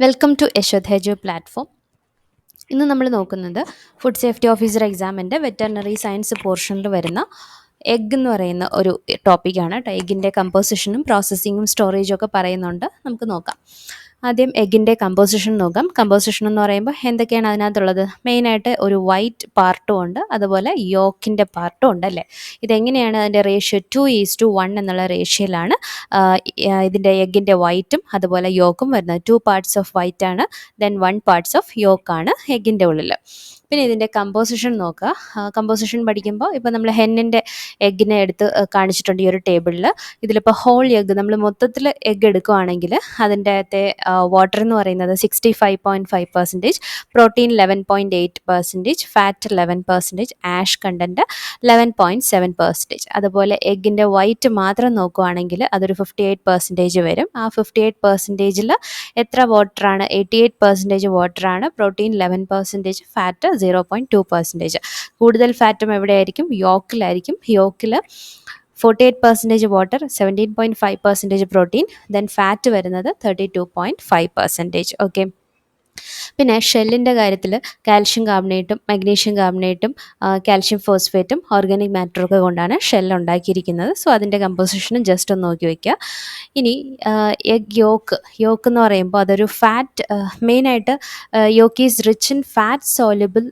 Welcome to യശോധേജോ platform ഇന്ന് നമ്മൾ നോക്കുന്നത് ഫുഡ് സേഫ്റ്റി ഓഫീസർ എക്സാമിന്റെ വെറ്ററിനറി സയൻസ് പോർഷനിൽ വരുന്ന എഗ് എന്ന് പറയുന്ന ഒരു ടോപ്പിക്കാണ് എഗ്ഗിന്റെ കമ്പോസിഷനും പ്രോസസ്സിങ്ങും സ്റ്റോറേജും ഒക്കെ പറയുന്നുണ്ട്. നമുക്ക് നോക്കാം. ആദ്യം എഗ്ഗിന്റെ കമ്പോസിഷൻ നോക്കാം. കമ്പോസിഷൻ എന്ന് പറയുമ്പോൾ എന്തൊക്കെയാണ് അതിനകത്തുള്ളത്? മെയിനായിട്ട് ഒരു വൈറ്റ് പാർട്ടും ഉണ്ട്. അതുപോലെ യോക്കിന്റെ പാർട്ടും ഉണ്ട് അല്ലേ? ഇതെങ്ങനെയാണ് അതിന്റെ ratio two is two one എന്നുള്ള റേഷ്യോയിലാണ് ഇതിന്റെ എഗ്ഗിന്റെ വൈറ്റും അതുപോലെ യോക്കും വരുന്നത്. ടു പാർട്സ് ഓഫ് വൈറ്റ് ആണ്. ദെൻ വൺ പാർട്സ് ഓഫ് യോക്കാണ് എഗ്ഗിന്റെ ഉള്ളിൽ പിന്നെ ഇതിന്റെ കമ്പോസിഷൻ നോക്കുക. കമ്പോസിഷൻ പഠിക്കുമ്പോൾ ഇപ്പോൾ നമ്മൾ ഹെന്നിന്റെ എഗ്ഗിനെ എടുത്ത് കാണിച്ചിട്ടുണ്ട് ഈ ഒരു ടേബിളിൽ ഇതിലിപ്പോൾ ഹോൾ എഗ്ഗ് നമ്മൾ മൊത്തത്തിൽ എഗ്ഗ് എടുക്കുകയാണെങ്കിൽ അതിന്റെ അകത്തെ വാട്ടർ എന്ന് പറയുന്നത് sixty five point five percentage protein eleven point eight percentage fat eleven percentage ash content eleven point seven percentage അതുപോലെ എഗ്ഗിന്റെ വൈറ്റ് മാത്രം നോക്കുകയാണെങ്കിൽ അതൊരു ഫിഫ്റ്റി എയ്റ്റ് പെർസെന്റേജ് വരും. ആ ഫിഫ്റ്റി എയ്റ്റ് പെർസെന്റേജിൽ എത്ര വാട്ടറാണ് eighty eight percentage വാട്ടറാണ് protein eleven percentage fat zero point two percentage കൂടുതൽ ഫാറ്റും എവിടെയായിരിക്കും? യോക്കിലായിരിക്കും. യോക്കിൽ forty eight percentage water seventeen point five percentage protein then fat വരുന്നത് thirty two point five percentage okay പിന്നെ ഷെല്ലിന്റെ കാര്യത്തിൽ കാൽഷ്യം കാർബണേറ്റും മഗ്നീഷ്യം കാർബണേറ്റും കാൽഷ്യം ഫോസ്ഫേറ്റും ഓർഗാനിക് മാറ്ററൊക്കെ കൊണ്ടാണ് ഷെൽ ഉണ്ടാക്കിയിരിക്കുന്നത്. സോ അതിന്റെ കമ്പോസിഷനും ജസ്റ്റ് ഒന്ന് നോക്കി വയ്ക്കുക ഇനി എഗ് യോക്ക് യോക്ക് എന്ന് പറയുമ്പോൾ അതൊരു ഫാറ്റ് മെയിനായിട്ട് yolk is rich in fat soluble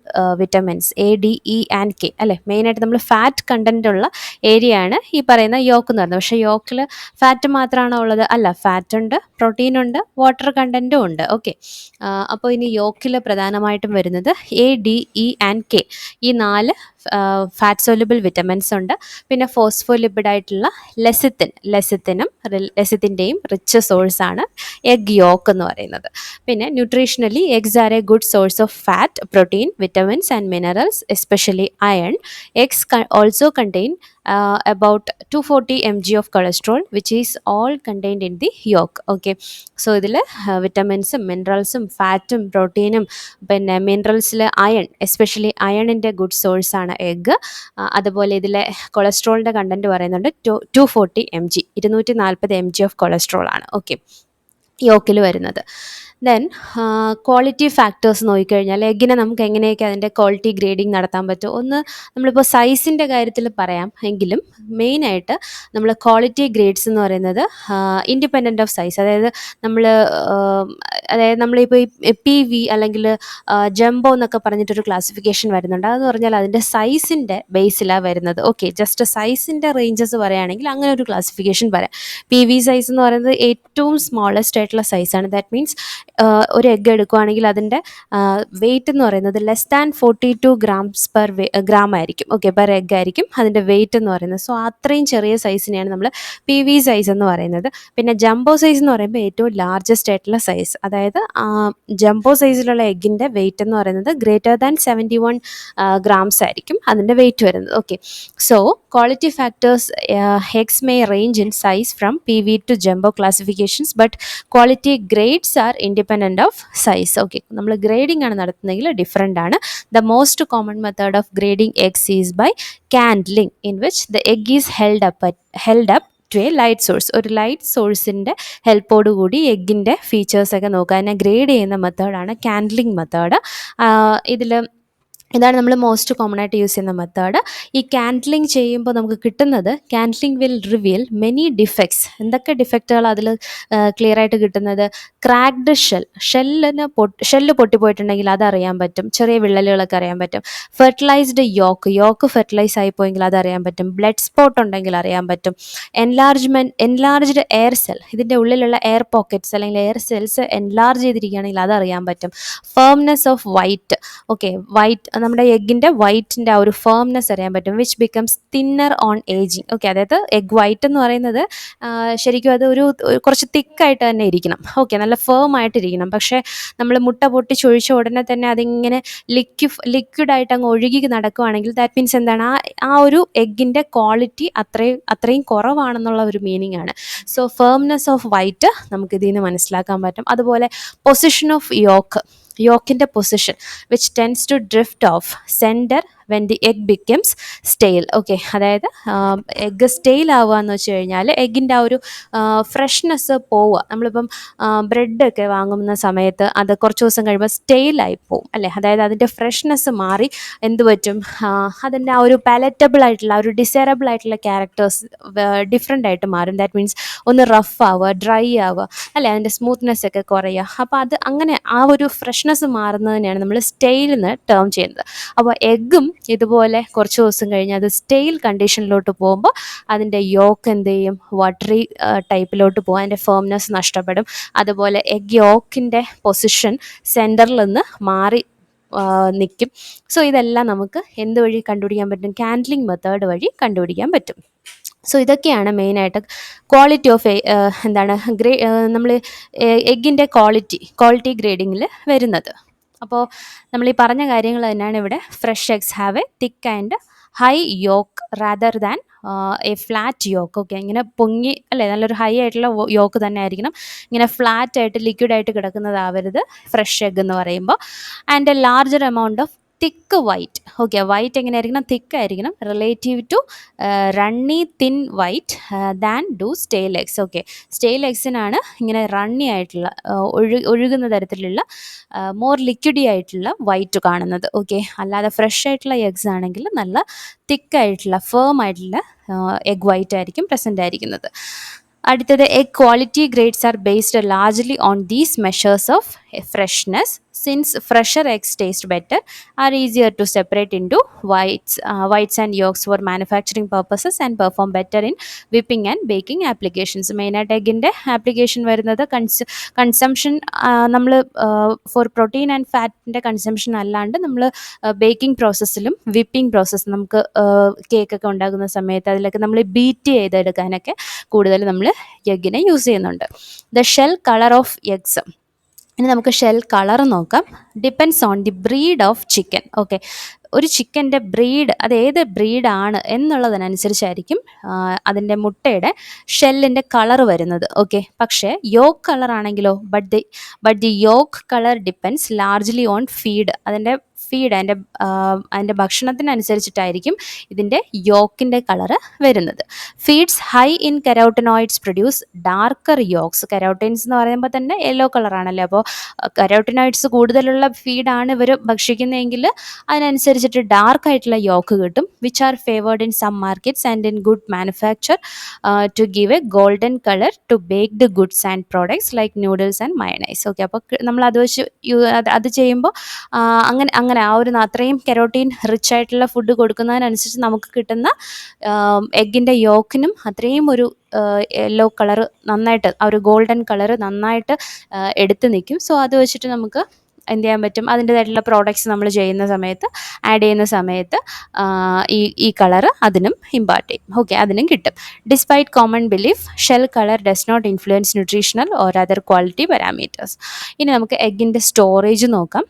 vitamins A D E and K അല്ലേ? മെയിനായിട്ട് നമ്മൾ ഫാറ്റ് കണ്ടന്റ് ഉള്ള ഏരിയയാണ് ഈ പറയുന്ന യോക്ക് എന്ന് പറയുന്നത്. പക്ഷേ യോക്കിൽ ഫാറ്റ് മാത്രമാണോ ഉള്ളത്? അല്ല ഫാറ്റ് ഉണ്ട് പ്രോട്ടീൻ ഉണ്ട് വാട്ടർ കണ്ടന്റും ഉണ്ട്. ഓക്കെ അപ്പോൾ ഇനി യോക്കിൽ പ്രധാനമായിട്ടും വരുന്നത് A D E and K ഈ നാല് ഫാറ്റ് സോലബിൾ വിറ്റമിൻസ് ഉണ്ട്. പിന്നെ ഫോസ്ഫോലിപ്പിഡ് ആയിട്ടുള്ള ലെസിത്തിൻ ലെസിത്തിനും ലെസിത്തിന്റെയും റിച്ച് സോഴ്സാണ് എഗ് യോക്ക് എന്ന് പറയുന്നത്. പിന്നെ nutritionally eggs are a good source of fat protein vitamins and minerals especially iron eggs also contain about 240 mg of cholesterol which is all contained in the yolk okay so ഇതിൽ വിറ്റമിൻസും മിനറൽസും ഫാറ്റും പ്രോട്ടീനും പിന്നെ മിനറൽസിൽ അയൺ എസ്പെഷ്യലി അയണിന്റെ good സോഴ്സാണ് egg അതുപോലെ ഇതിലെ കൊളസ്ട്രോളിന്റെ കണ്ടന്റ് പറയുന്നുണ്ട് two two forty M G ഇരുന്നൂറ്റി നാൽപ്പത് എം ജി ഓഫ് കൊളസ്ട്രോൾ ആണ് ഓക്കെ യോക്കിൽ വരുന്നത്. ദെൻ ക്വാളിറ്റി ഫാക്ടേഴ്സ് നോക്കിക്കഴിഞ്ഞാൽ എഗ്ഗിനെ നമുക്ക് എങ്ങനെയൊക്കെ അതിന്റെ ക്വാളിറ്റി ഗ്രേഡിംഗ് നടത്താൻ പറ്റും? ഒന്ന് നമ്മളിപ്പോൾ സൈസിന്റെ കാര്യത്തിൽ പറയാം. എങ്കിലും മെയിനായിട്ട് നമ്മൾ ക്വാളിറ്റി ഗ്രേഡ്സ് എന്ന് പറയുന്നത് ഇൻഡിപെൻഡന്റ് ഓഫ് സൈസ് അതായത് നമ്മൾ അതായത് നമ്മളിപ്പോൾ ഈ പി വി അല്ലെങ്കിൽ ജംബോ എന്നൊക്കെ പറഞ്ഞിട്ടൊരു ക്ലാസിഫിക്കേഷൻ വരുന്നുണ്ട്. അതെന്ന് പറഞ്ഞാൽ അതിന്റെ സൈസിന്റെ ബേസിലാണ് വരുന്നത്. ഓക്കെ ജസ്റ്റ് സൈസിന്റെ റേഞ്ചസ് പറയുകയാണെങ്കിൽ അങ്ങനെ ഒരു ക്ലാസിഫിക്കേഷൻ പറയാം. പി വി സൈസ് എന്ന് പറയുന്നത് ഏറ്റവും സ്മോളസ്റ്റ് ആയിട്ടുള്ള സൈസാണ് ദാറ്റ് മീൻസ് ഒരു എഗ്ഗ് എടുക്കുകയാണെങ്കിൽ അതിന്റെ വെയിറ്റ് എന്ന് പറയുന്നത് less than forty two grams per gram ആയിരിക്കും. ഓക്കെ പെർ എഗ് ആയിരിക്കും അതിന്റെ വെയിറ്റ് എന്ന് പറയുന്നത്. സോ അത്രയും ചെറിയ സൈസിനെയാണ് നമ്മൾ പി വി സൈസ് എന്ന് പറയുന്നത്. പിന്നെ ജംബോ സൈസ് എന്ന് പറയുമ്പോൾ ഏറ്റവും ലാർജസ്റ്റ് ആയിട്ടുള്ള സൈസ് അതായത് ജംബോ സൈസിലുള്ള എഗ്ഗിന്റെ വെയിറ്റ് എന്ന് പറയുന്നത് greater than seventy one grams ആയിരിക്കും അതിന്റെ വെയിറ്റ് വരുന്നത്. Okay so quality factors eggs may range in size from peewee to jumbo classifications but quality grades are independent of size okay നമ്മൾ grading ആണ് നടത്തുന്നതെങ്കിൽ different ആണ്. The most common method of grading eggs is by candling in which the egg is held up held up to a light source ഒരു light സോഴ്സിന്റെ ഹെൽപ്പോടുകൂടി എഗ്ഗിന്റെ ഫീച്ചേഴ്സൊക്കെ നോക്കുക. അതിനെ grade ചെയ്യുന്ന മെത്തേഡാണ് കാൻഡ്ലിംഗ് മെത്തേഡ് ഇതിൽ ഇതാണ് നമ്മൾ മോസ്റ്റ് കോമൺ ആയിട്ട് യൂസ് ചെയ്യുന്ന മെത്തേഡ് ഈ ക്യാൻഡ്ലിങ് ചെയ്യുമ്പോൾ നമുക്ക് കിട്ടുന്നത് candling will reveal many defects എന്തൊക്കെ ഡിഫക്റ്റുകൾ അതിൽ ക്ലിയർ ആയിട്ട് കിട്ടുന്നത്? ക്രാക്ഡ് ഷെൽ ഷെല്ലിന് പൊട്ടി ഷെല്ല് പൊട്ടിപ്പോയിട്ടുണ്ടെങ്കിൽ അതറിയാൻ പറ്റും. ചെറിയ വിള്ളലുകളൊക്കെ അറിയാൻ പറ്റും. ഫെർട്ടിലൈസ്ഡ് യോക്ക് യോക്ക് ഫെർട്ടിലൈസ് ആയിപ്പോയെങ്കിൽ അതറിയാൻ പറ്റും. ബ്ലഡ് സ്പോട്ട് ഉണ്ടെങ്കിൽ അറിയാൻ പറ്റും. എൻലാർജ്മെന്റ് എൻലാർജ്ഡ് എയർ സെൽ ഇതിന്റെ ഉള്ളിലുള്ള എയർ പോക്കറ്റ്സ് അല്ലെങ്കിൽ എയർ സെൽസ് എൻലാർജ് ചെയ്തിരിക്കുകയാണെങ്കിൽ അതറിയാൻ പറ്റും. Firmness of white okay white നമ്മുടെ എഗ്ഗിന്റെ വൈറ്റിന്റെ ആ ഒരു ഫേംനെസ് അറിയാൻ പറ്റും which becomes thinner on ageing okay അതായത് എഗ് വൈറ്റ് എന്ന് പറയുന്നത് ശരിക്കും അത് ഒരു കുറച്ച് തിക്കായിട്ട് തന്നെ ഇരിക്കണം. ഓക്കെ നല്ല ഫേം ആയിട്ടിരിക്കണം. പക്ഷേ നമ്മൾ മുട്ട പൊട്ടി ചൊഴിച്ച ഉടനെ തന്നെ അതിങ്ങനെ ലിക്വി ലിക്വിഡായിട്ട് അങ്ങ് ഒഴുകി നടക്കുവാണെങ്കിൽ ദാറ്റ് മീൻസ് എന്താണ്? ആ ആ ഒരു എഗ്ഗിന്റെ ക്വാളിറ്റി അത്രയും അത്രയും കുറവാണെന്നുള്ള ഒരു മീനിങ് ആണ്. സോ ഫേംനെസ് ഓഫ് വൈറ്റ് നമുക്ക് ഇതിൽ നിന്ന് മനസ്സിലാക്കാൻ പറ്റും. അതുപോലെ position of yolk യോക്കിന്റെ position which tends to drift off centre when the egg becomes stale okay അതായത് എഗ്ഗ് സ്റ്റെയിൽ ആവുക എന്ന് വെച്ച് കഴിഞ്ഞാൽ എഗ്ഗിന്റെ ആ ഒരു ഫ്രഷ്നെസ് പോവുക. നമ്മളിപ്പം ബ്രെഡൊക്കെ വാങ്ങുന്ന സമയത്ത് അത് കുറച്ച് ദിവസം കഴിയുമ്പോൾ സ്റ്റെയിലായി പോവും അല്ലേ? അതായത് അതിന്റെ ഫ്രഷ്നെസ് മാറി എന്ത് പറ്റും? അതിന്റെ ആ ഒരു പാലറ്റബിൾ ആയിട്ടുള്ള ഒരു ഡിസൈറബിൾ ആയിട്ടുള്ള ക്യാരക്ടേഴ്സ് ഡിഫറെന്റ് ആയിട്ട് മാറും. ദാറ്റ് മീൻസ് ഒന്ന് റഫ് ആവുക ഡ്രൈ ആവുക അല്ലേ? അതിന്റെ സ്മൂത്ത്നെസ് ഒക്കെ കുറയുക. അപ്പോൾ അത് അങ്ങനെ ആ ഒരു ഫ്രഷ്നെസ് മാറുന്നതിനെയാണ് നമ്മൾ സ്റ്റെയിൽ എന്ന് ടേം ചെയ്യുന്നത്. അപ്പോൾ എഗ്ഗും ഇതുപോലെ കുറച്ച് ദിവസം കഴിഞ്ഞ് അത് സ്റ്റെയിൽ കണ്ടീഷനിലോട്ട് പോകുമ്പോൾ അതിന്റെ യോക്ക് എന്ത് ചെയ്യും? വാട്ടറി ടൈപ്പിലോട്ട് പോകും. അതിന്റെ ഫേംനെസ് നഷ്ടപ്പെടും. അതുപോലെ എഗ് യോക്കിന്റെ പൊസിഷൻ സെന്ററിൽ നിന്ന് മാറി നിൽക്കും. സോ ഇതെല്ലാം നമുക്ക് എന്ത് വഴി കണ്ടുപിടിക്കാൻ പറ്റും? ക്യാൻഡ്ലിങ് മെത്തേഡ് വഴി കണ്ടുപിടിക്കാൻ പറ്റും. സോ ഇതൊക്കെയാണ് മെയിനായിട്ട് ക്വാളിറ്റി ഓഫ് എന്താണ്? ഗ്രേ നമ്മൾ എഗ്ഗിന്റെ ക്വാളിറ്റി ക്വാളിറ്റി ഗ്രേഡിങ്ങിൽ വരുന്നത്. അപ്പോൾ നമ്മൾ ഈ പറഞ്ഞ കാര്യങ്ങൾ തന്നെയാണ് ഇവിടെ fresh eggs have a thick and high yolk rather than a flat yolk okay ഇങ്ങനെ പൊങ്ങി അല്ലേ? നല്ലൊരു ഹൈ ആയിട്ടുള്ള യോക്ക് തന്നെ ആയിരിക്കണം. ഇങ്ങനെ ഫ്ലാറ്റ് ആയിട്ട് ലിക്വിഡ് ആയിട്ട് കിടക്കുന്നതാവരുത് ഫ്രഷ് എഗ് എന്ന് പറയുമ്പോൾ. And a larger amount of thick white okay white എങ്ങനെയായിരിക്കണം? തിക്ക് ആയിരിക്കണം. Relative to runny thin white than do stale eggs okay stale ലെഗ്സിനാണ് ഇങ്ങനെ റണ്ണി ആയിട്ടുള്ള ഒഴു ഒഴുകുന്ന തരത്തിലുള്ള മോർ ലിക്വിഡി ആയിട്ടുള്ള വൈറ്റ് കാണുന്നത്. ഓക്കെ അല്ലാതെ ഫ്രഷ് ആയിട്ടുള്ള എഗ്സ് ആണെങ്കിൽ നല്ല തിക്കായിട്ടുള്ള ഫേം ആയിട്ടുള്ള എഗ് വൈറ്റ് ആയിരിക്കും പ്രസന്റ് ആയിരിക്കുന്നത്. അടുത്തത് egg quality grades are based largely on these measures of freshness since fresher eggs taste better are easier to separate into whites whites and yolks for manufacturing purposes and perform better in whipping and baking applications മെയിനായിട്ട് എഗിന്റെ application വരുന്നത് കൺസ് consumption നമ്മൾ for protein and ഫാറ്റിന്റെ consumption അല്ലാണ്ട് നമ്മൾ baking പ്രോസസ്സിലും whipping process നമുക്ക് കേക്കൊക്കെ ഉണ്ടാകുന്ന സമയത്ത് അതിലൊക്കെ നമ്മൾ ബീറ്റ് ചെയ്തെടുക്കാനൊക്കെ കൂടുതൽ നമ്മൾ എഗ്ഗിനെ യൂസ് ചെയ്യുന്നുണ്ട്. The shell colour of eggs ഇനി നമുക്ക് ഷെൽ കളർ നോക്കാം. Depends on the breed of chicken okay ഒരു ചിക്കന്റെ ബ്രീഡ് അത് ഏത് ബ്രീഡാണ് എന്നുള്ളതിനനുസരിച്ചായിരിക്കും അതിന്റെ മുട്ടയുടെ ഷെല്ലിന്റെ കളർ വരുന്നത്. ഓക്കെ? പക്ഷേ yolk കളറാണെങ്കിലോ but the but the yolk colour depends largely on feed അതിന്റെ ഫീഡ് അതിന്റെ അതിന്റെ ഭക്ഷണത്തിനനുസരിച്ചിട്ടായിരിക്കും ഇതിന്റെ യോക്കിന്റെ കളറ് വരുന്നത്. Feeds high in carotenoids produce darker yolks carotenes എന്ന് പറയുമ്പോൾ തന്നെ യെല്ലോ കളറാണല്ലോ? അപ്പോൾ കരോട്ടനോയിഡ്സ് കൂടുതലുള്ള ഫീഡാണ് ഇവർ ഭക്ഷിക്കുന്നതെങ്കിൽ അതിനനുസരിച്ചിട്ട് ഡാർക്ക് ആയിട്ടുള്ള യോക്ക് കിട്ടും which are favoured in some markets and in good manufacture to give a golden colour to baked goods and products like noodles and mayonnaise okay അപ്പോൾ നമ്മൾ അത് വെച്ച് അത് ചെയ്യുമ്പോൾ അങ്ങനെ അങ്ങനെ ആ ഒരു അത്രയും കെരോട്ടീൻ റിച്ച് ആയിട്ടുള്ള ഫുഡ് കൊടുക്കുന്നതിനനുസരിച്ച് നമുക്ക് കിട്ടുന്ന എഗ്ഗിന്റെ യോക്കിനും അത്രയും ഒരു യെല്ലോ കളർ നന്നായിട്ട് ആ ഒരു ഗോൾഡൻ കളർ നന്നായിട്ട് എടുത്ത് നിൽക്കും. സോ അത് വെച്ചിട്ട് നമുക്ക് എന്ത് ചെയ്യാൻ പറ്റും? അതിന്റേതായിട്ടുള്ള പ്രോഡക്റ്റ്സ് നമ്മൾ ചെയ്യുന്ന സമയത്ത് ആഡ് ചെയ്യുന്ന സമയത്ത് ഈ ഈ കളർ അതിനും ഇമ്പാർട്ട് ചെയ്യും. ഓക്കെ അതിനും കിട്ടും. Despite common belief shell colour does not influence nutritional or other quality parameters ഇനി നമുക്ക് എഗ്ഗിന്റെ സ്റ്റോറേജ് നോക്കാം.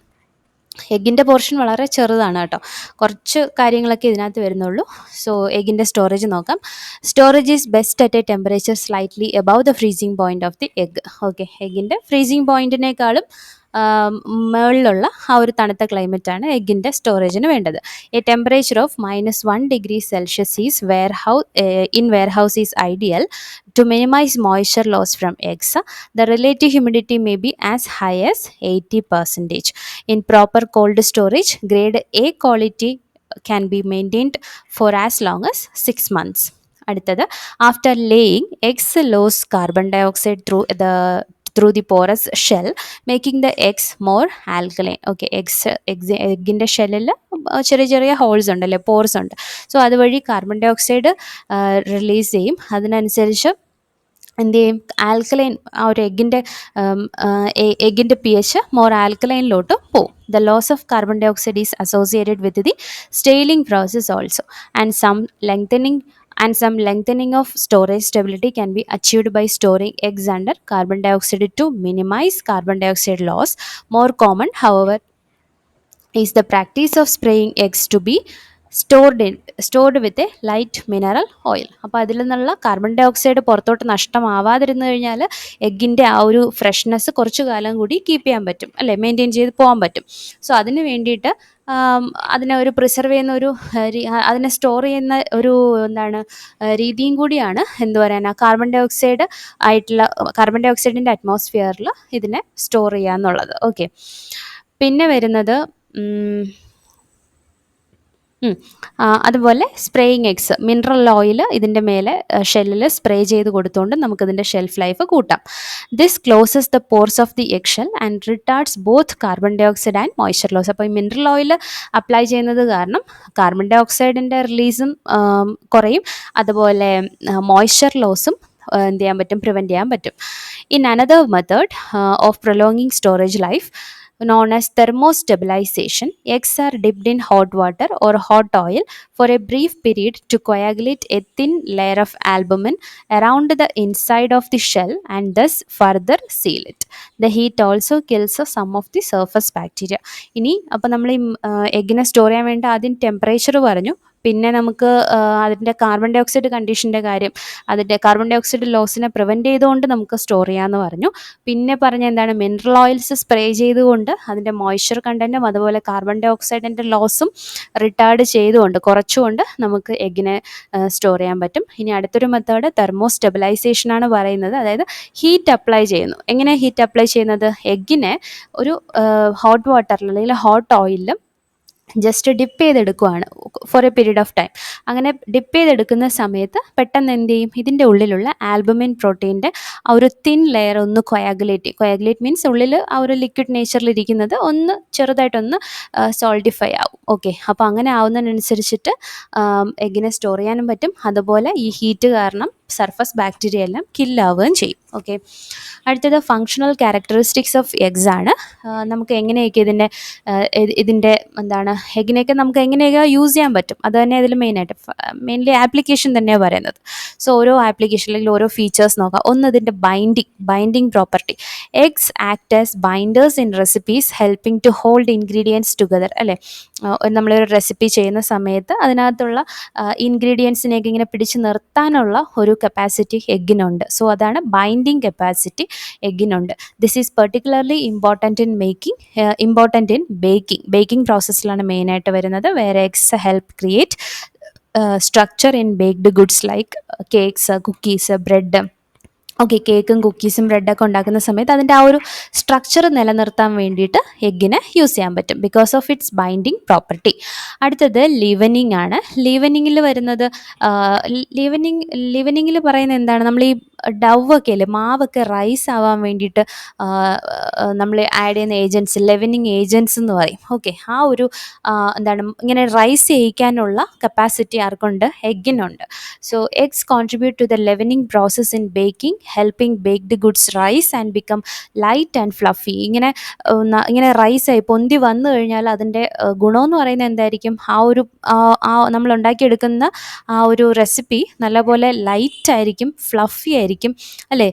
എഗ്ഗിന്റെ പോർഷൻ വളരെ ചെറുതാണ് കേട്ടോ. കുറച്ച് കാര്യങ്ങളൊക്കെ ഇതിനകത്ത് വരുന്നുള്ളൂ. സോ എഗ്ഗിന്റെ സ്റ്റോറേജ് നോക്കാം. Storage is best at a temperature slightly above the freezing point of the egg okay എഗ്ഗിന്റെ freezing പോയിന്റിനേക്കാളും മുകളിലുള്ള ആ ഒരു തണുത്ത ക്ലൈമറ്റാണ് എഗ്ഗിന്റെ സ്റ്റോറേജിന് വേണ്ടത്. A temperature of minus one degree Celsius is warehouse in warehouse is ideal to minimise moisture loss from eggs the relative humidity may be as high as eighty percentage in proper cold storage grade a quality can be maintained for as long as six months അടുത്തത് after laying eggs lose carbon dioxide through the through the porous shell making the eggs more alkaline okay eggs eggs എഗ്ഗിന്റെ ഷെല്ലിൽ ചെറിയ ചെറിയ holes ഉണ്ടല്ലേ pores ഉണ്ട്. So അതുവഴി carbon dioxide release ചെയ്യും. അതിനനുസരിച്ച് എന്ത് ചെയ്യും? ആൽക്കലൈൻ ആ ഒരു എഗ്ഗിന്റെ എഗ്ഗിന്റെ പി എച്ച് മോർ ആൽക്കലൈനിലോട്ട് പോവും. The loss of carbon dioxide is associated with the staling process also and some lengthening and some lengthening of storage stability can be achieved by storing eggs under carbon dioxide to minimize carbon dioxide loss. More common, however, is the practice of spraying eggs to be stored stored with a light mineral oil അപ്പോൾ അതിൽ നിന്നുള്ള carbon dioxide പുറത്തോട്ട് നഷ്ടമാവാതിരുന്നു കഴിഞ്ഞാൽ എഗ്ഗിന്റെ ആ ഒരു freshness കുറച്ച് കാലം കൂടി കീപ്പ് ചെയ്യാൻ പറ്റും അല്ലേ? മെയിന്റെയിൻ ചെയ്ത് പോകാൻ പറ്റും. സോ അതിന് വേണ്ടിയിട്ട് അതിനെ ഒരു പ്രിസർവ് ചെയ്യുന്ന ഒരു അതിനെ സ്റ്റോർ ചെയ്യുന്ന ഒരു എന്താണ് രീതിയും കൂടിയാണ് എന്ത് പറയാനാ കാർബൺ ഡൈ ഓക്സൈഡ് ആയിട്ടുള്ള കാർബൺ ഡൈ ഓക്സൈഡിന്റെ അറ്റ്മോസ്ഫിയറിൽ ഇതിനെ സ്റ്റോർ ചെയ്യുക എന്നുള്ളത് ഓക്കെ പിന്നെ വരുന്നത് അതുപോലെ സ്പ്രേയിങ് എക്സ് മിനറൽ ഓയിൽ ഇതിന്റെ മേലെ ഷെല്ലിൽ സ്പ്രേ ചെയ്ത് കൊടുത്തുകൊണ്ട് നമുക്കിതിന്റെ ഷെൽഫ് ലൈഫ് കൂട്ടാം. This closes the pores of the egg shell and retards both carbon dioxide and moisture loss അപ്പോൾ ഈ മിനറൽ ഓയിൽ അപ്ലൈ ചെയ്യുന്നത് കാരണം കാർബൺ ഡൈ ഓക്സൈഡിന്റെ റിലീസും കുറയും. അതുപോലെ മോയ്സ്ചർ ലോസും എന്ത് ചെയ്യാൻ പറ്റും? പ്രിവെന്റ് ചെയ്യാൻ പറ്റും. In another method of prolonging storage life known as thermostabilization, eggs are dipped in hot water or hot oil for a brief period to coagulate a thin layer of albumin around the inside of the shell and thus further seal it. The heat also kills some of the surface bacteria. ഇനി അപ്പോൾ നമ്മൾ ഈ എഗ്ഗിനെ store ചെയ്യാൻ വേണ്ടി ആദ്യം temperature പറഞ്ഞു പിന്നെ നമുക്ക് അതിന്റെ കാർബൺ ഡൈ ഓക്സൈഡ് കണ്ടീഷന്റെ കാര്യം. അതിന്റെ കാർബൺ ഡൈ ഓക്സൈഡ് ലോസിനെ പ്രിവെന്റ് ചെയ്തുകൊണ്ട് നമുക്ക് സ്റ്റോർ ചെയ്യാമെന്ന് പറഞ്ഞു. പിന്നെ പറഞ്ഞ എന്താണ് മിനറൽ ഓയിൽസ് സ്പ്രേ ചെയ്തുകൊണ്ട് അതിന്റെ മോയ്സ്ചർ കണ്ടന്റും അതുപോലെ കാർബൺ ഡൈ ഓക്സൈഡിന്റെ ലോസും റിട്ടാർഡ് ചെയ്തുകൊണ്ട് കുറച്ചുകൊണ്ട് നമുക്ക് എഗ്ഗിനെ സ്റ്റോർ ചെയ്യാൻ പറ്റും. ഇനി അടുത്തൊരു മെത്തേഡ് തെർമോ സ്റ്റെബിലൈസേഷൻ ആണ് പറയുന്നത്. അതായത് ഹീറ്റ് അപ്ലൈ ചെയ്യുന്നു. എങ്ങനെ ഹീറ്റ് അപ്ലൈ ചെയ്യുന്നത്? എഗ്ഗിനെ ഒരു ഹോട്ട് വാട്ടറിൽ അല്ലെങ്കിൽ ഹോട്ട് ഓയിലും just dip ചെയ്തെടുക്കുവാണ് for a period of time അങ്ങനെ ഡിപ്പ് ചെയ്തെടുക്കുന്ന സമയത്ത് പെട്ടെന്ന് എന്ത് ചെയ്യും? ഇതിന്റെ ഉള്ളിലുള്ള ആൽബമിൻ പ്രോട്ടീന്റെ ആ ഒരു തിൻ ലെയർ ഒന്ന് കൊയാഗുലേറ്റ് ചെയ്യും. കൊയാഗുലേറ്റ് മീൻസ് ഉള്ളിൽ ആ ഒരു ലിക്വിഡ് നേച്ചറിൽ ഇരിക്കുന്നത് ഒന്ന് ചെറുതായിട്ടൊന്ന് സോൾട്ടിഫൈ ആവും. ഓക്കെ അപ്പോൾ അങ്ങനെ ആവുന്നതിനനുസരിച്ചിട്ട് എഗ്ഗിനെ സ്റ്റോർ ചെയ്യാനും പറ്റും. അതുപോലെ ഈ ഹീറ്റ് കാരണം സർഫസ് ബാക്ടീരിയ എല്ലാം കില്ലാവുകയും ചെയ്യും. ഓക്കെ അടുത്തത് ഫങ്ഷണൽ ക്യാരക്ടറിസ്റ്റിക്സ് ഓഫ് എഗ്സ് ആണ്. നമുക്ക് എങ്ങനെയൊക്കെ ഇതിന്റെ ഇതിന്റെ എന്താണ് എഗ്ഗിനെയൊക്കെ നമുക്ക് എങ്ങനെയൊക്കെ യൂസ് ചെയ്യാൻ പറ്റും. അത് തന്നെ അതിൽ മെയിനായിട്ട് മെയിൻലി ആപ്ലിക്കേഷൻ തന്നെയാണ് പറയുന്നത്. സോ ഓരോ ആപ്ലിക്കേഷൻ അല്ലെങ്കിൽ ഓരോ ഫീച്ചേഴ്സ് നോക്കാം. ഒന്ന് ഇതിന്റെ binding binding property eggs act as binders in recipes helping to hold ingredients together അല്ലേ? നമ്മളൊരു റെസിപ്പി ചെയ്യുന്ന സമയത്ത് അതിനകത്തുള്ള ഇൻഗ്രീഡിയൻസിനെയൊക്കെ ഇങ്ങനെ പിടിച്ചു നിർത്താനുള്ള ഒരു കപ്പാസിറ്റി എഗ്ഗിനുണ്ട് സോ അതാണ് binding capacity എഗ്ഗിനുണ്ട് this is particularly important in making important in baking baking പ്രോസസ്സിലാണ് മെയിനായിട്ട് വരുന്നത്. Where eggs help create structure in baked goods like cakes cookies bread okay കേക്കും കുക്കീസും ബ്രെഡൊക്കെ ഉണ്ടാക്കുന്ന സമയത്ത് അതിന്റെ ആ ഒരു സ്ട്രക്ചർ നിലനിർത്താൻ വേണ്ടിയിട്ട് എഗ്ഗിനെ യൂസ് ചെയ്യാൻ പറ്റും. Because of its binding property അടുത്തത് ലിവനിങ് ആണ്. ലിവനിങ്ങിൽ വരുന്നത് ലിവനിങ് ലിവനിങ്ങിൽ പറയുന്നത് എന്താണ്? നമ്മൾ ഈ ഡവൊക്കെ അല്ലേ മാവൊക്കെ റൈസ് ആവാൻ വേണ്ടിയിട്ട് നമ്മൾ ആഡ് ചെയ്യുന്ന ഏജൻസ് ലെവനിങ് ഏജൻസ് എന്ന് പറയും. ഓക്കെ ആ ഒരു എന്താണ് ഇങ്ങനെ റൈസ് ചെയ്യിക്കാനുള്ള കപ്പാസിറ്റി ആർക്കുണ്ട്? എഗ്ഗിനുണ്ട് so eggs contribute to the leavening process in baking helping baked goods rise and become light and fluffy ഇങ്ങനെ ഇങ്ങനെ റൈസായി പൊന്തി വന്നു കഴിഞ്ഞാൽ അതിന്റെ ഗുണമെന്ന് പറയുന്നത് എന്തായിരിക്കും? ആ ഒരു ആ നമ്മൾ ഉണ്ടാക്കിയെടുക്കുന്ന ആ ഒരു റെസിപ്പി നല്ലപോലെ ലൈറ്റ് ആയിരിക്കും ഫ്ലഫി ആയിരിക്കും അല്ലേ?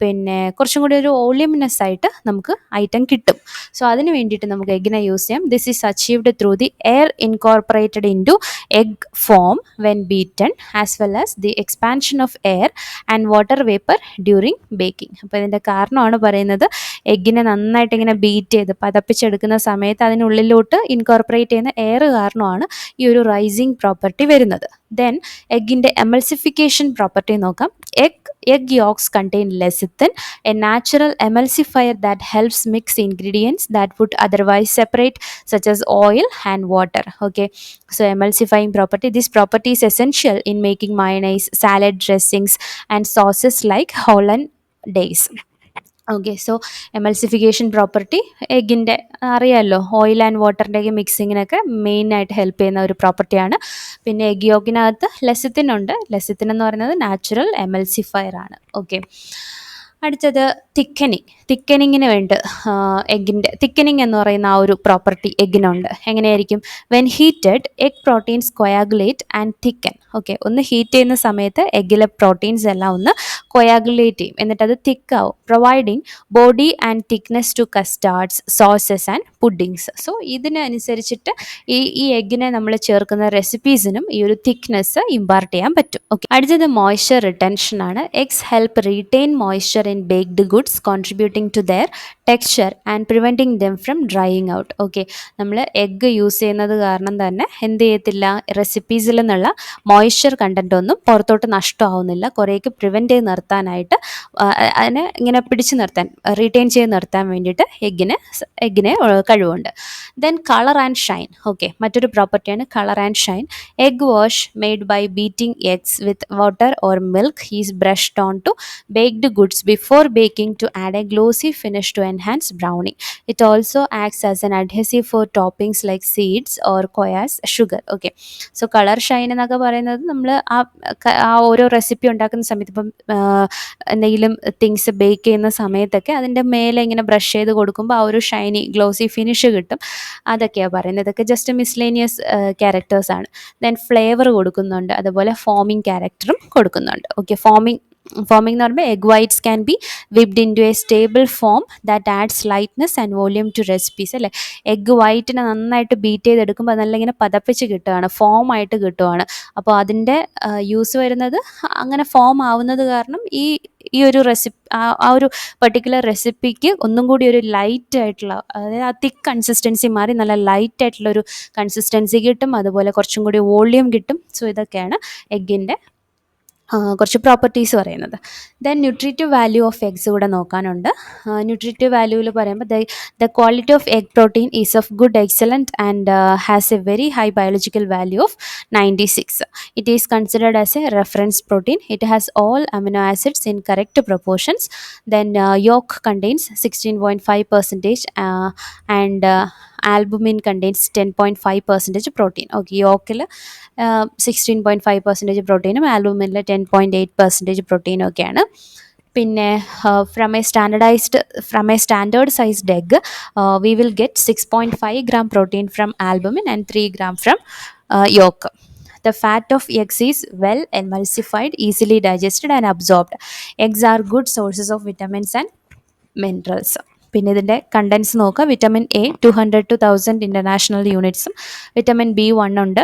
പിന്നെ കുറച്ചും കൂടി ഒരു ഓളിയംനെസ് ആയിട്ട് നമുക്ക് ഐറ്റം കിട്ടും. സോ അതിന് വേണ്ടിയിട്ട് നമുക്ക് എഗ്ഗിനെ യൂസ് ചെയ്യാം. This is achieved through the air incorporated into egg foam when beaten as well as the expansion of air and water vapour during baking അപ്പോൾ ഇതിന്റെ കാരണമാണ് പറയുന്നത്. എഗ്ഗിനെ നന്നായിട്ട് ഇങ്ങനെ ബീറ്റ് ചെയ്ത് പതപ്പിച്ചെടുക്കുന്ന സമയത്ത് അതിനുള്ളിലോട്ട് ഇൻകോർപ്പറേറ്റ് ചെയ്യുന്ന എയർ കാരണമാണ് ഈ ഒരു റൈസിങ് പ്രോപ്പർട്ടി വരുന്നത്. ദെൻ എഗ്ഗിൻ്റെ എമൽസിഫിക്കേഷൻ പ്രോപ്പർട്ടി നോക്കാം egg egg yolks contain lecithin, a natural emulsifier that helps mix ingredients that would otherwise separate, such as oil and water. Okay, so emulsifying property. This property is essential in making mayonnaise, salad dressings, and sauces like hollandaise. Okay so emulsification property എഗ്ഗിന്റെ അറിയാമല്ലോ oil and വാട്ടറിന്റെയൊക്കെ മിക്സിങ്ങിനൊക്കെ main ആയിട്ട് help ചെയ്യുന്ന ഒരു പ്രോപ്പർട്ടിയാണ് പിന്നെ egg യോഗിനകത്ത് lecithin ഉണ്ട്. ലെസിത്തിൻ എന്ന് പറയുന്നത് നാച്ചുറൽ എമൽസിഫയർ ആണ്. ഓക്കെ അടുത്തത് തിക്കനിങ് തിക്കനിങ്ങിന് വേണ്ടി എഗ്ഗിന്റെ തിക്കനിങ് എന്ന് പറയുന്ന ആ ഒരു പ്രോപ്പർട്ടി എഗ്ഗിനുണ്ട് എങ്ങനെയായിരിക്കും? When heated egg proteins coagulate and thicken okay ഒന്ന് ഹീറ്റ് ചെയ്യുന്ന സമയത്ത് എഗ്ഗിലെ പ്രോട്ടീൻസ് എല്ലാം ഒന്ന് കൊയാഗുലേറ്റ് ചെയ്യും. എന്നിട്ട് അത് തിക്കാവും providing body and thickness to custards sauces and puddings so ഇതിനനുസരിച്ചിട്ട് ഈ ഈ എഗ്ഗിനെ നമ്മൾ ചേർക്കുന്ന റെസിപ്പീസിനും ഈ ഒരു തിക്നെസ് ഇമ്പാർട്ട് ചെയ്യാൻ പറ്റും. ഓക്കെ അടുത്തത് മോയ്സ്ചർ റിട്ടൻഷൻ ആണ്. Eggs help retain moisture in baked goods contributing to their texture and preventing them from drying out okay നമ്മൾ എഗ്ഗ് യൂസ് ചെയ്യുന്നത് കാരണം തന്നെ എന്ത് ചെയ്യത്തില്ല? റെസിപ്പീസിൽ നിന്നുള്ള മോയ്സ്ചർ കണ്ടന്റ് ഒന്നും പുറത്തോട്ട് നഷ്ടമാവുന്നില്ല. കുറേയൊക്കെ പ്രിവെന്റ് ചെയ്ത് നിർത്താനായിട്ട് അതിനെ ഇങ്ങനെ പിടിച്ചു നിർത്താൻ റീറ്റെയിൻ ചെയ്ത് നിർത്താൻ വേണ്ടിയിട്ട് എഗ്ഗിന് എഗ്ഗിന് കഴിവുണ്ട്. Then colour and shine okay മറ്റൊരു പ്രോപ്പർട്ടിയാണ് colour and shine egg wash made by beating eggs with water or milk is brushed on to baked goods before baking to add a glossy finish to enhance browning. It also acts as an adhesive for toppings like seeds or koya's sugar. Okay. So colour shine എന്നൊക്കെ പറയുന്നത് നമ്മൾ ആ ആ ഓരോ recipe ഉണ്ടാക്കുന്ന സമയത്ത് ഇപ്പം എന്തെങ്കിലും തിങ്സ് ബേക്ക് ചെയ്യുന്ന സമയത്തൊക്കെ അതിന്റെ മേലെ ഇങ്ങനെ ബ്രഷ് ചെയ്ത് കൊടുക്കുമ്പോൾ ആ ഒരു ഷൈനി ഗ്ലോസി ഫിനിഷ് കിട്ടും അതൊക്കെയാണ് പറയുന്നത് ഇതൊക്കെ ജസ്റ്റ് മിസ്ലേനിയസ് ക്യാരക്ടേഴ്സാണ് ദെൻ ഫ്ലേവർ കൊടുക്കുന്നുണ്ട് അതുപോലെ ഫോമിങ് ക്യാരക്ടറും കൊടുക്കുന്നുണ്ട് ഓക്കെ ഫോമിങ് ഫോമിംഗ് എന്ന് പറയുമ്പോൾ egg whites can be whipped into a stable foam that adds lightness and volume to recipes അല്ലേ എഗ് വൈറ്റിനെ നന്നായിട്ട് ബീറ്റ് ചെയ്തെടുക്കുമ്പോൾ നല്ല ഇങ്ങനെ പതപ്പിച്ച് കിട്ടുകയാണ് ഫോം ആയിട്ട് കിട്ടുവാണ്. അപ്പോൾ അതിന്റെ യൂസ് വരുന്നത് അങ്ങനെ ഫോം ആവുന്നത് കാരണം ഈ ഈ ഒരു റെസിപ്പി ആ ഒരു പെർട്ടിക്കുലർ റെസിപ്പിക്ക് ഒന്നും കൂടി ഒരു ലൈറ്റ് ആയിട്ടുള്ള അതായത് ആ തിക്ക് കൺസിസ്റ്റൻസി മാറി നല്ല ലൈറ്റ് ആയിട്ടുള്ള ഒരു കൺസിസ്റ്റൻസി കിട്ടും അതുപോലെ കുറച്ചും കൂടി വോളിയം കിട്ടും. സോ ഇതൊക്കെയാണ് എഗ്ഗിന്റെ കുറച്ച് പ്രോപ്പർട്ടീസ് പറയുന്നത്. Then nutritive value of eggs കൂടെ നോക്കാനുണ്ട്. ന്യൂട്രീറ്റീവ് വാല്യൂവിൽ പറയുമ്പോൾ the the quality of egg protein is of good excellent and has a very high biological value of ninety six it is considered as a reference protein it has all amino acids in correct proportions then yolk contains sixteen point five percentage and albumin contains ten point five percentage protein okay യോക്കിൽ sixteen point five percentage പ്രോട്ടീനും ആൽബുമിനിൽ ten point eight percentage പ്രോട്ടീനും ഒക്കെയാണ് പിന്നെ from a standardised from a standard sized egg we will get six point five gram protein from albumin and three gram from yolk The fat of eggs is well emulsified, easily digested and absorbed. Eggs are good sources of vitamins and minerals. പിന്നെ ഇതിന്റെ contents നോക്കുക. Vitamin A two hundred to thousand international യൂണിറ്റ്സും vitamin B one ഉണ്ട്.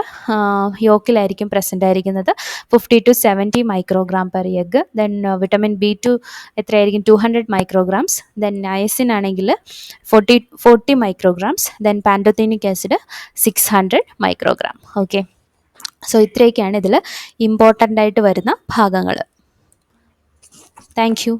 യോക്കിലായിരിക്കും present ആയിരിക്കുന്നത്. Fifty to seventy microgram per egg then vitamin B two എത്രയായിരിക്കും? Two hundred micrograms then niacin ആണെങ്കിൽ forty forty micrograms then pantothenic acid six hundred microgram okay so ഇത്രയൊക്കെയാണ് ഇതിൽ important ആയിട്ട് വരുന്ന ഭാഗങ്ങൾ താങ്ക് യു